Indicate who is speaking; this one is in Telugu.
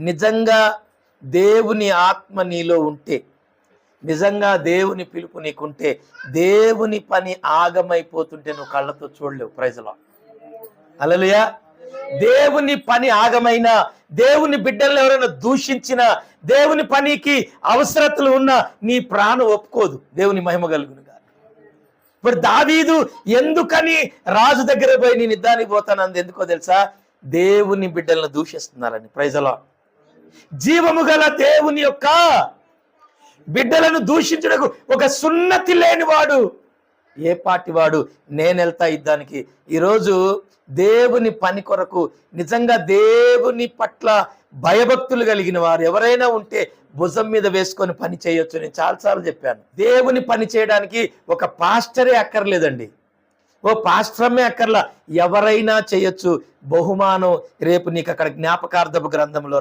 Speaker 1: నిజంగా దేవుని ఆత్మ నీలో ఉంటే నిజంగా దేవుని పిలుపు నీకుంటే దేవుని పని ఆగమైపోతుంటే నువ్వు కళ్ళతో చూడలేవు. ప్రైజ్లో అలలుయా దేవుని పని ఆగమైన దేవుని బిడ్డలను ఎవరైనా దూషించిన దేవుని పనికి అవసరతలు ఉన్న నీ ప్రాణం ఒప్పుకోదు. దేవుని మహిమ కలుగును ఇప్పుడు దావీదు ఎందుకని రాజు దగ్గర పోయి నేను యుద్ధానికి పోతానంది ఎందుకో తెలుసా? దేవుని బిడ్డలను దూషిస్తున్నారని. ప్రైజలో జీవము గల దేవుని యొక్క బిడ్డలను దూషించుటకు ఒక సున్నతి లేనివాడు ఏ పాటి వాడు నేను వెళ్తా యుద్ధానికి. ఈరోజు దేవుని పని కొరకు నిజంగా దేవుని పట్ల భయభక్తులు కలిగిన వారు ఎవరైనా ఉంటే భుజం మీద వేసుకొని పని చేయొచ్చు నేను చాలాసార్లు చెప్పాను. దేవుని పని చేయడానికి ఒక పాస్టరే అక్కర్లేదండి. ఓ పాస్టరమే అక్కర్లా. ఎవరైనా చేయొచ్చు. బహుమానం రేపు నీకు అక్కడ జ్ఞాపకార్థపు గ్రంథంలో